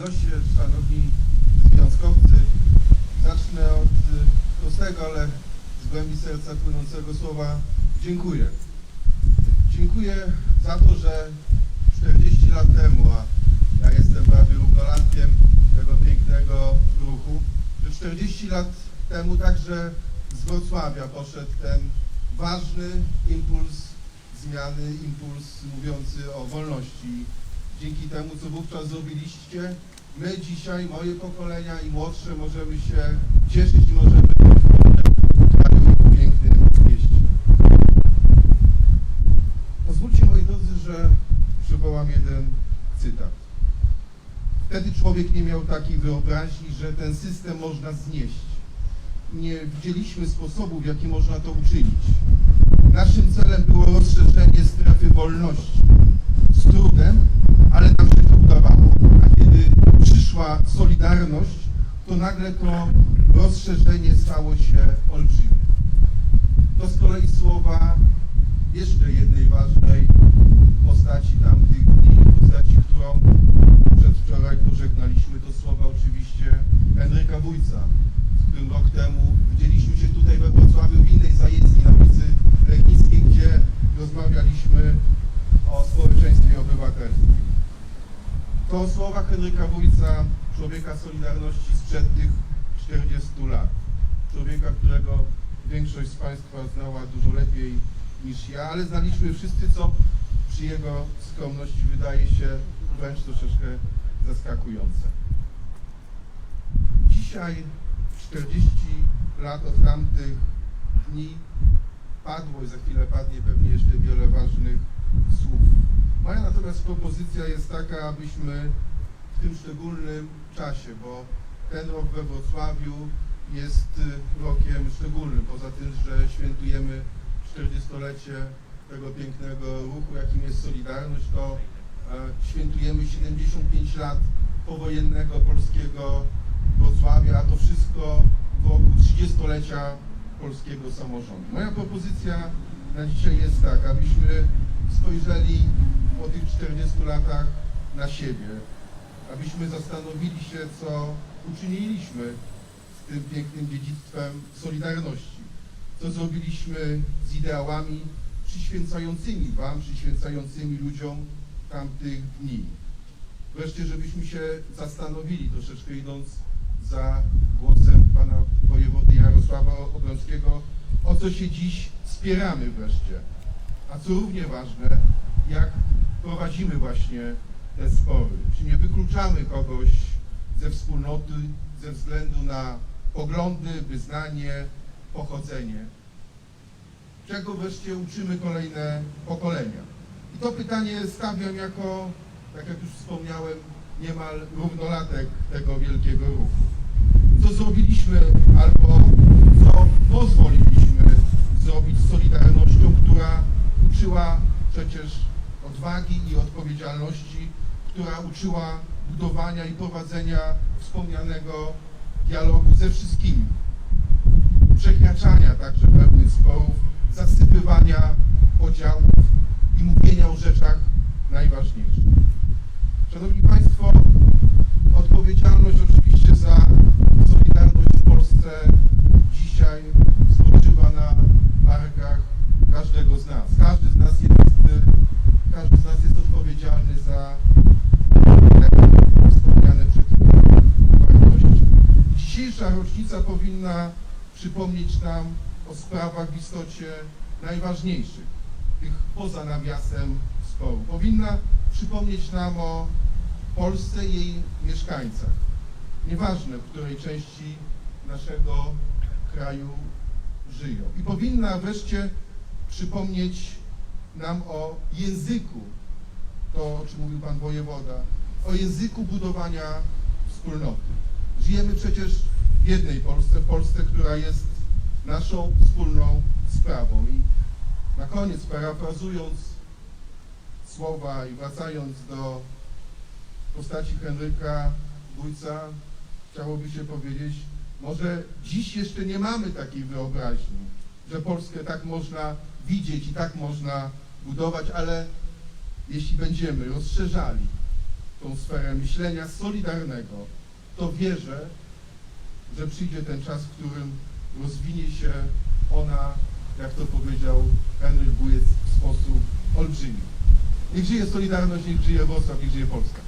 goście, szanowni związkowcy, zacznę od y, prostego, ale z głębi serca płynącego słowa dziękuję. Dziękuję za to, że 40 lat temu, a ja jestem prawie równolatkiem tego pięknego ruchu, że 40 lat temu także z Wrocławia poszedł ten ważny impuls zmiany, impuls mówiący o wolności. Dzięki temu, co wówczas zrobiliście, my dzisiaj, moje pokolenia i młodsze, możemy się cieszyć i możemy pięknym mieście. Pozwólcie, moi drodzy, że przywołam jeden cytat. Wtedy człowiek nie miał takiej wyobraźni, że ten system można znieść. Nie widzieliśmy sposobu, w jaki można to uczynić. Naszym celem było rozszerzenie strefy wolności. Z trudem, ale nam się to udawało. A kiedy przyszła Solidarność, to nagle to rozszerzenie stało się olbrzymie. To z kolei słowa jeszcze jednej ważnej postaci tamtych dni, postaci, którą przedwczoraj pożegnaliśmy, to słowa oczywiście Henryka Wójca, z którym rok temu widzieliśmy się To słowa Henryka Wójca, człowieka Solidarności sprzed tych 40 lat. Człowieka, którego większość z Państwa znała dużo lepiej niż ja, ale znaliśmy wszyscy, co przy jego skromności wydaje się wręcz troszeczkę zaskakujące. Dzisiaj, 40 lat od tamtych dni, padło i za chwilę padnie pewnie jeszcze wiele ważnych słów. Moja natomiast propozycja jest taka, abyśmy w tym szczególnym czasie, bo ten rok we Wrocławiu jest y, rokiem szczególnym, poza tym, że świętujemy 40-lecie tego pięknego ruchu, jakim jest Solidarność, to e, świętujemy 75 lat powojennego polskiego Wrocławia, a to wszystko wokół 30-lecia polskiego samorządu. Moja propozycja na dzisiaj jest taka, abyśmy spojrzeli po tych 40 latach na siebie, abyśmy zastanowili się, co uczyniliśmy z tym pięknym dziedzictwem Solidarności, co zrobiliśmy z ideałami przyświęcającymi Wam, przyświęcającymi ludziom tamtych dni. Wreszcie, żebyśmy się zastanowili, troszeczkę idąc za głosem pana wojewody Jarosława Obrąckiego, o co się dziś spieramy wreszcie. A co równie ważne, jak prowadzimy właśnie te spory. Czy nie wykluczamy kogoś ze wspólnoty ze względu na poglądy, wyznanie, pochodzenie. Czego wreszcie uczymy kolejne pokolenia? I to pytanie stawiam jako, tak jak już wspomniałem, niemal równolatek tego wielkiego ruchu. Co zrobiliśmy albo co pozwoliliśmy zrobić z Solidarnością, która uczyła przecież odwagi i odpowiedzialności, która uczyła budowania i prowadzenia wspomnianego dialogu ze wszystkimi, przekraczania także pewnych sporów, zasypywania podziałów i mówienia o rzeczach najważniejszych. Szanowni Państwo, odpowiedzialność oczywiście za Solidarność w Polsce dzisiaj spoczywa na barkach każdego z nas. Każdy z nas jest, y, każdy z nas jest odpowiedzialny za te wspomniane przed chwilą wartości. Dzisiejsza rocznica powinna przypomnieć nam o sprawach w istocie najważniejszych, tych poza nawiasem sporu. Powinna przypomnieć nam o Polsce i jej mieszkańcach. Nieważne, w której części naszego kraju żyją. I powinna wreszcie przypomnieć nam o języku, to o czym mówił Pan Wojewoda, o języku budowania wspólnoty. Żyjemy przecież w jednej Polsce, w Polsce, która jest naszą wspólną sprawą. I na koniec, parafrazując słowa i wracając do postaci Henryka Wójca, chciałoby się powiedzieć, może dziś jeszcze nie mamy takiej wyobraźni, że Polskę tak można widzieć i tak można budować, ale jeśli będziemy rozszerzali tą sferę myślenia solidarnego, to wierzę, że przyjdzie ten czas, w którym rozwinie się ona, jak to powiedział Henryk Błyc, w sposób olbrzymi. Niech żyje Solidarność, niech żyje Wrocław, niech żyje Polska.